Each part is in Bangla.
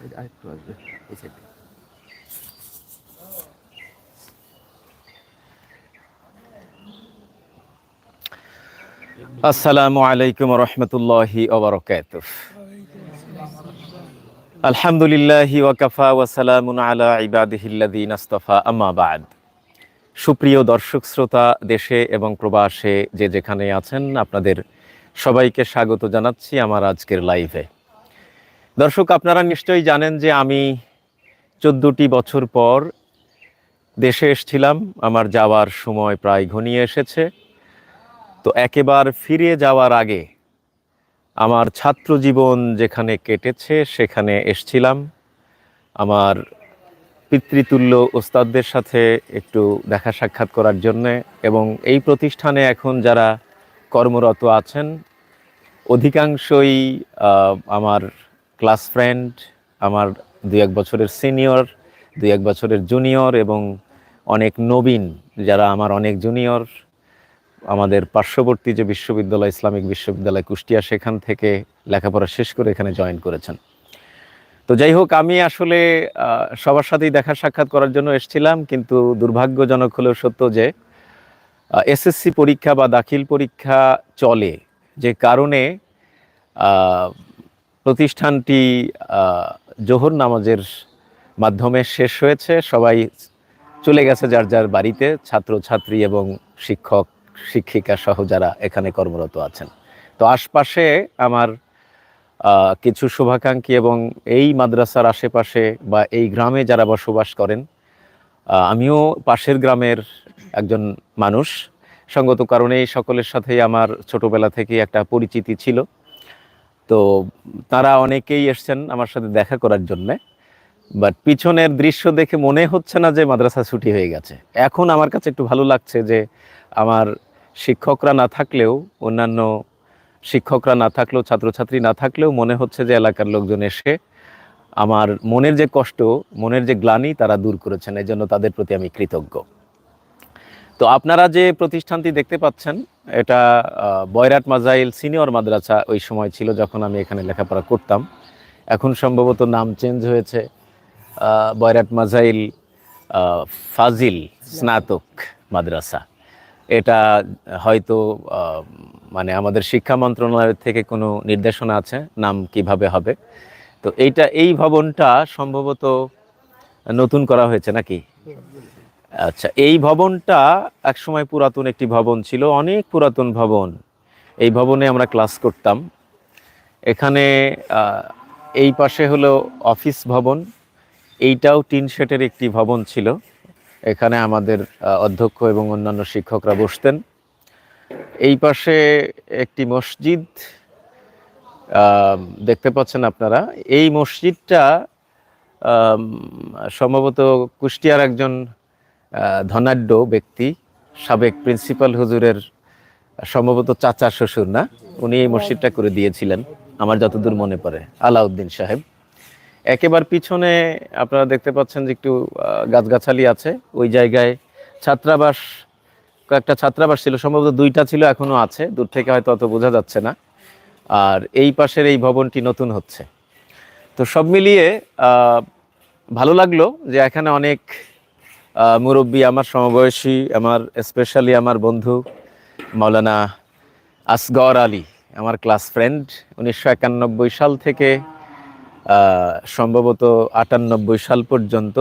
সাইড, আরেকটু আসবে, এই সাইডে আসসালামু আলাইকুম রহমতুল্লাহি ওবরকাত আলহামদুলিল্লাহি ওয়াকাফা ওয়াসালামুন আলা ইবাদিহিল্লাযিন আস্তাফা, আম্মা বাদ। সুপ্রিয় দর্শক, শ্রোতা, দেশে এবং প্রবাসে যে যেখানে আছেন, আপনাদের সবাইকে স্বাগত জানাচ্ছি আমার আজকের লাইভে। দর্শক, আপনারা নিশ্চয়ই জানেন যে আমি চোদ্দোটি বছর পর দেশে এসেছিলাম। আমার যাওয়ার সময় প্রায় ঘনিয়ে এসেছে। তো একেবার ফিরে যাওয়ার আগে আমার ছাত্র জীবন যেখানে কেটেছে, সেখানে এসছিলাম। আমার পিতৃতুল্য ওস্তাদদের সাথে একটু দেখা সাক্ষাৎ করার জন্যে এবং এই প্রতিষ্ঠানে এখন যারা কর্মরত আছেন, অধিকাংশই আমার ক্লাস ফ্রেন্ড, আমার দু এক বছরের সিনিয়র, দু এক বছরের জুনিয়র এবং অনেক নবীন যারা আমার অনেক জুনিয়র। আমাদের পার্শ্ববর্তী যে বিশ্ববিদ্যালয়, ইসলামিক বিশ্ববিদ্যালয় কুষ্টিয়া, সেখান থেকে লেখাপড়া শেষ করে এখানে জয়েন করেছেন। তো যাই হোক, আমি আসলে সবার সাথেই দেখা সাক্ষাৎ করার জন্য এসেছিলাম, কিন্তু দুর্ভাগ্যজনক হলেও সত্য যে এসএসসি পরীক্ষা বা দাখিল পরীক্ষা চলে। যে কারণে প্রতিষ্ঠানটি জোহর নামাজের মাধ্যমে শেষ হয়েছে। সবাই চলে গেছে যার যার বাড়িতে ছাত্র ছাত্রী এবং শিক্ষক, শিক্ষিকা সহ যারা এখানে কর্মরত আছেন। তো আশপাশে আমার কিছু শুভাকাঙ্ক্ষী এবং এই মাদ্রাসার আশেপাশে বা এই গ্রামে যারা বসবাস করেন আমিও পাশের গ্রামের একজন মানুষ। সঙ্গত কারণেই সকলের সাথেই আমার ছোটবেলা থেকেই একটা পরিচিতি ছিল। তো তারা অনেকেই এসছেন আমার সাথে দেখা করার জন্যে। বাট পিছনের দৃশ্য দেখে মনে হচ্ছে না যে মাদ্রাসা ছুটি হয়ে গেছে। এখন আমার কাছে একটু ভালো লাগছে যে আমার শিক্ষকরা না থাকলেও, অন্যান্য শিক্ষকরা না থাকলেও, ছাত্রছাত্রী না থাকলেও মনে হচ্ছে যে এলাকার লোকজন এসে আমার মনের যে কষ্ট, মনের যে গ্লানি তারা দূর করেছেন। এই জন্য তাদের প্রতি আমি কৃতজ্ঞ। তো আপনারা যে প্রতিষ্ঠানটি দেখতে পাচ্ছেন, এটা বয়রাট মাজাইল সিনিয়র মাদ্রাসা ওই সময় ছিল যখন আমি এখানে লেখাপড়া করতাম। এখন সম্ভবত নাম চেঞ্জ হয়েছে বয়রাট মাজাইল ফাজিল স্নাতক মাদ্রাসা। এটা হয়তো মানে আমাদের শিক্ষা মন্ত্রণালয়ের থেকে কোনো নির্দেশনা আছে, নাম কীভাবে হবে। তো এইটা, এই ভবনটা সম্ভবত নতুন করা হয়েছে নাকি? আচ্ছা এই ভবনটা একসময় পুরাতন একটি ভবন ছিল, অনেক পুরাতন ভবন। এই ভবনে আমরা ক্লাস করতাম। এখানে এই পাশে হলো অফিস ভবন, এইটাও টিন শেটের একটি ভবন ছিল। এখানে আমাদের অধ্যক্ষ এবং অন্যান্য শিক্ষকরা বসতেন। এই পাশে একটি মসজিদ দেখতে পাচ্ছেন আপনারা। এই মসজিদটা সম্ভবত কুষ্টিয়ার একজন ধনাঢ্য ব্যক্তি, সাবেক প্রিন্সিপাল হুজুরের সম্ভবত চাচা শ্বশুর না? উনি এই মসজিদটা করে দিয়েছিলেন, আমার যতদূর মনে পড়ে, আলাউদ্দিন সাহেব। একেবার পিছনে আপনারা দেখতে পাচ্ছেন যে একটু গাছগাছালি আছে। ওই জায়গায় ছাত্রাবাস, কয়েকটা ছাত্রাবাস ছিল, সম্ভবত দুইটা ছিল এখনও আছে, দূর থেকে হয়তো অত বোঝা যাচ্ছে না। আর এই পাশের এই ভবনটি নতুন হচ্ছে। তো সব মিলিয়ে ভালো লাগল যে এখানে অনেক মুরব্বী আমার সমবয়সী, আমার স্পেশালি আমার বন্ধু মৌলানা আসগর আলী, আমার ক্লাস ফ্রেন্ড উনিশশো একানব্বই সাল থেকে সম্ভবত আটানব্বই সাল পর্যন্ত,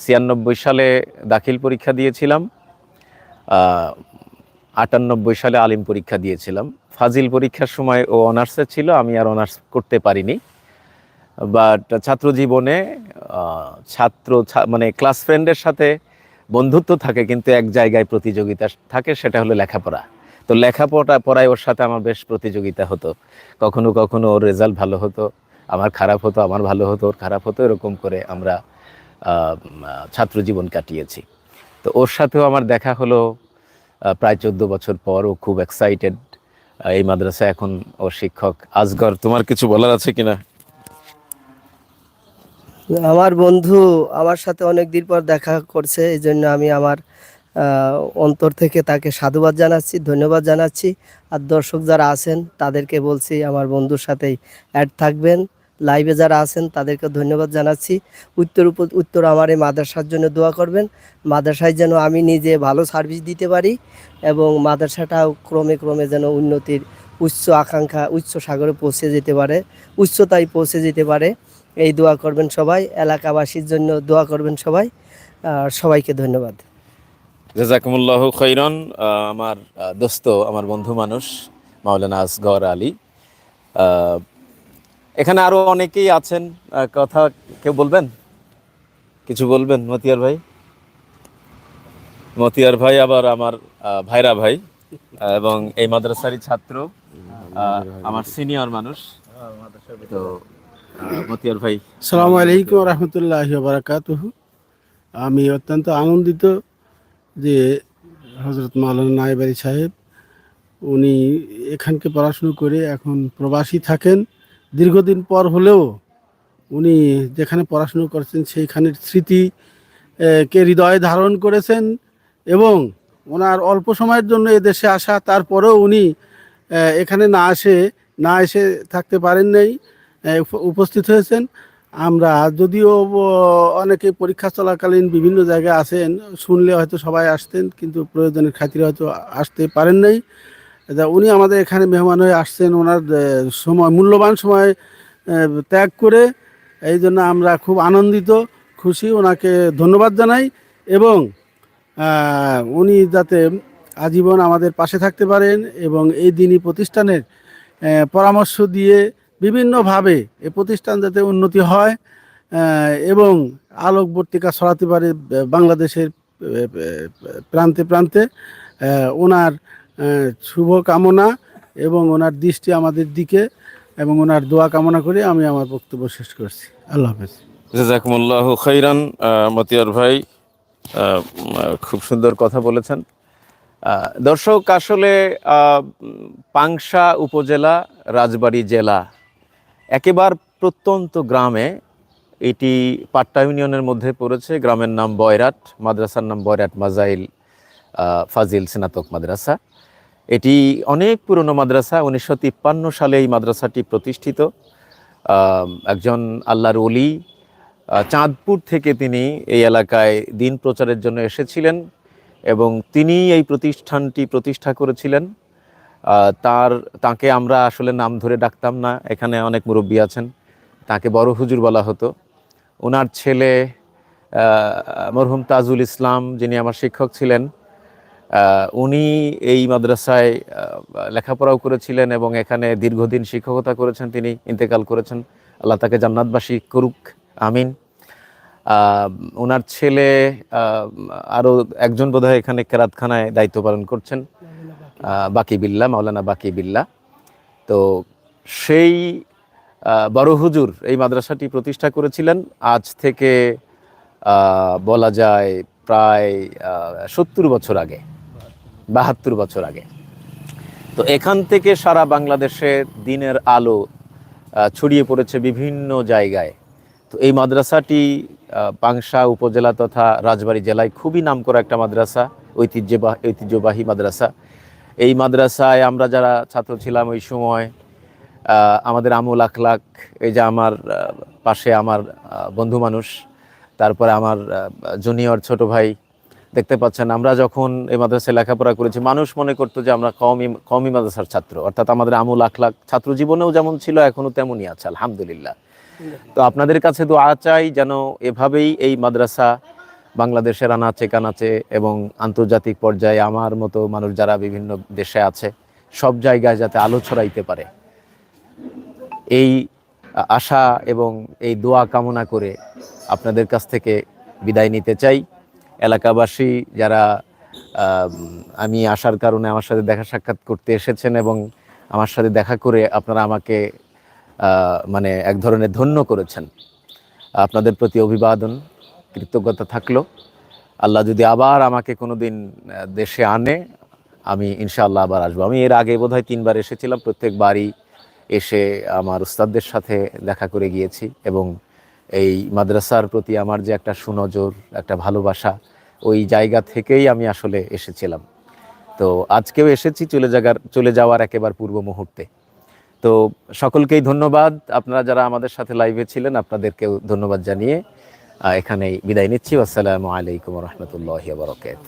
ছিয়ানব্বই সালে দাখিল পরীক্ষা দিয়েছিলাম আটানব্বই সালে আলিম পরীক্ষা দিয়েছিলাম। ফাজিল পরীক্ষার সময় ও অনার্সে ছিল, আমি আর অনার্স করতে পারিনি। বাট ছাত্র জীবনে ছাত্র মানে ক্লাস ফ্রেন্ডের সাথে বন্ধুত্ব থাকে, কিন্তু এক জায়গায় প্রতিযোগিতা থাকে, সেটা হলো লেখাপড়া। তো লেখাপড়া পড়ায় ওর সাথে আমার বেশ প্রতিযোগিতা হতো। কখনো কখনো ওর রেজাল্ট ভালো হতো, আমার খারাপ হতো, আমার ভালো হতো, ওর খারাপ হতো, এরকম করে আমরা ছাত্র জীবন কাটিয়েছি। তো ওর সাথেও আমার দেখা হলো প্রায় চোদ্দ বছর পর, ও খুব এক্সাইটেড এই মাদ্রাসা এখন ও শিক্ষক। আজগর, তোমার কিছু বলার আছে কিনা? আমার বন্ধু আমার সাথে অনেক দিন পর দেখা করছে, এই জন্য আমি আমার অন্তর থেকে তাকে সাধুবাদ জানাচ্ছি, ধন্যবাদ জানাচ্ছি। আর দর্শক যারা আছেন, তাদেরকে বলছি আমার বন্ধুর সাথেই অ্যাড থাকবেন। লাইভে যারা আছেন তাদেরকে ধন্যবাদ জানাচ্ছি। উত্তর উপ, উত্তর আমার এই মাদ্রাসার জন্য দোয়া করবেন। মাদ্রাসায় যেন আমি নিজে ভালো সার্ভিস দিতে পারি এবং মাদ্রাসাটাও ক্রমে ক্রমে যেন উন্নতির উচ্চ আকাঙ্ক্ষা, উচ্চ সাগরে পৌঁছে যেতে পারে, উচ্চতায় পৌঁছে যেতে পারে। এই দোয়া করবেন সবাই, এলাকাবাসীর জন্য দোয়া করবেন সবাই, আর সবাইকে ধন্যবাদ। জাজাকুমুল্লাহ খৈরন আমার দোস্ত, আমার বন্ধু মানুষ, মাওলানা আসগর আলী। এখানে আরও অনেকেই আছেন কথা কেউ বলবেন? কিছু বলবেন, মতিয়ার ভাই? মতিয়ার ভাই আবার আমার ভাইরা ভাই এবং এই মাদ্রাসারই ছাত্র আমার সিনিয়র মানুষ। তো মতিয়ার ভাই সালামু আলাইকুম রহমতুল্লাহ বারাকাতুহ আমি অত্যন্ত আনন্দিত যে হজরত মাওলানা নায়েব আলী সাহেব উনি এখানকে পড়াশুনো করে এখন প্রবাসী থাকেন। দীর্ঘদিন পর হলেও উনি যেখানে পড়াশুনো করছেন সেইখানের স্মৃতি কে হৃদয়ে ধারণ করেছেন এবং ওনার অল্প সময়ের জন্য এদেশে আসা তারপরেও উনি এখানে না আসে না এসে থাকতে পারেন নাই। উপস্থিত হয়েছেন। আমরা যদিও অনেকে পরীক্ষা চলাকালীন বিভিন্ন জায়গায় আসেন, শুনলে হয়তো সবাই আসতেন, কিন্তু প্রয়োজনের খাতিরে হয়তো আসতে পারেন নাই। উনি আমাদের এখানে মেহমান হয়ে আসছেন, ওনার সময়, মূল্যবান সময় ত্যাগ করে। এই জন্য আমরা খুব আনন্দিত, খুশি, ওনাকে ধন্যবাদ জানাই এবং উনি যাতে আজীবন আমাদের পাশে থাকতে পারেন এবং এই দিনই প্রতিষ্ঠানের পরামর্শ দিয়ে বিভিন্নভাবে এ প্রতিষ্ঠান যাতে উন্নতি হয় এবং আলোকবর্তিকা ছড়াতে পারে বাংলাদেশের প্রান্তে প্রান্তে ওনার শুভ কামনা এবং ওনার দৃষ্টি আমাদের দিকে এবং ওনার দোয়া কামনা করে আমি আমার বক্তব্য শেষ করছি। আল্লাহ হাফেজ। জাজাকুমুল্লাহ খৈরান মতিয়ার ভাই খুব সুন্দর কথা বলেছেন। দর্শক, আসলে পাংশা উপজেলা, রাজবাড়ী জেলা একেবারে প্রত্যন্ত গ্রামে এটি পাট্টা ইউনিয়নের মধ্যে পড়েছে। গ্রামের নাম বয়রাট, মাদ্রাসার নাম বয়রাট মাজাইল ফাজিল স্নাতক মাদ্রাসা। এটি অনেক পুরনো মাদ্রাসা, উনিশশো তিপ্পান্ন সালে এই মাদ্রাসাটি প্রতিষ্ঠিত। একজন আল্লাহর অলি চাঁদপুর থেকে তিনি এই এলাকায় দিন প্রচারের জন্য এসেছিলেন এবং তিনি এই প্রতিষ্ঠানটি প্রতিষ্ঠা করেছিলেন। তার, তাকে আমরা আসলে নাম ধরে ডাকতাম না। এখানে অনেক মুরব্বী আছেন। তাকে বড় হুজুর বলা হতো। ওনার ছেলে মরহুম তাজুল ইসলাম, যিনি আমার শিক্ষক ছিলেন উনি এই মাদ্রাসায় লেখাপড়াও করেছিলেন এবং এখানে দীর্ঘদিন শিক্ষকতা করেছেন। তিনি ইন্তেকাল করেছেন। আল্লাহ তাকে জান্নাতবাসী করুক। আমিন। ওনার ছেলে আরও একজন বোধহয় এখানে কেরাতখানায় দায়িত্ব পালন করছেন। বাকি বিল্লা মাওলানা বাকি বিল্লা তো সেই বড় হুজুর এই মাদ্রাসাটি প্রতিষ্ঠা করেছিলেন। আজ থেকে বলা যায় প্রায় সত্তর বছর আগে, বাহাত্তর বছর আগে। তো এখান থেকে সারা বাংলাদেশে দিনের আলো ছড়িয়ে পড়েছে বিভিন্ন জায়গায়। তো এই মাদ্রাসাটি পাংশা উপজেলা তথা রাজবাড়ী জেলায় খুবই নামকরা একটা মাদ্রাসা, ঐতিহ্যবাহী ঐতিহ্যবাহী মাদ্রাসা। এই মাদ্রাসায় আমরা যারা ছাত্র ছিলাম ওই সময় আমাদের আমুল আখলাক, এই যে আমার পাশে আমার বন্ধু মানুষ, তারপরে আমার জুনিয়র ছোট ভাই, দেখতে পাচ্ছেন আমরা যখন এই মাদ্রাসায় লেখাপড়া করেছি, মানুষ মনে করতো যে আমরা কমই কমই মাদ্রাসার ছাত্র, অর্থাৎ আমাদের আমুল আখলাক ছাত্র জীবনেও যেমন ছিল এখনও তেমনই আছে, আলহামদুলিল্লাহ। তো আপনাদের কাছে দোয়া চাই যেন এভাবেই এই মাদ্রাসা বাংলাদেশের আনাচে কানাচে এবং আন্তর্জাতিক পর্যায়ে আমার মতো মানুষ যারা বিভিন্ন দেশে আছে, সব জায়গায় যাতে আলো ছড়াইতে পারে। এই আশা এবং এই দোয়া কামনা করে আপনাদের কাছ থেকে বিদায় নিতে চাই। এলাকাবাসী যারা আমি আসার কারণে আমার সাথে দেখা সাক্ষাৎ করতে এসেছেন এবং আমার সাথে দেখা করে আপনারা আমাকে মানে এক ধরনের ধন্য করেছেন। আপনাদের প্রতি অভিবাদন কৃতজ্ঞতা থাকল। আল্লাহ যদি আবার আমাকে কোনো দিন দেশে আনে, আমি ইনশাআল্লাহ আবার আসব। আমি এর আগে বোধহয় তিনবার এসেছিলাম, প্রত্যেকবারই এসে আমার উস্তাদদের সাথে দেখা করে গিয়েছি এবং এই মাদ্রাসার প্রতি আমার যে একটা সুনজর, একটা ভালোবাসা, ওই জায়গা থেকেই আমি আসলে এসেছিলাম। তো আজকেও এসেছি চলে যাগার, চলে যাওয়ার একেবারে পূর্ব মুহূর্তে। তো সকলকেই ধন্যবাদ। আপনারা যারা আমাদের সাথে লাইভে ছিলেন, আপনাদেরকেও ধন্যবাদ জানিয়ে আহ, এখানেই বিদায় নিচ্ছি। আসসালামু আলাইকুম রহমতুল্লাহ বরকাত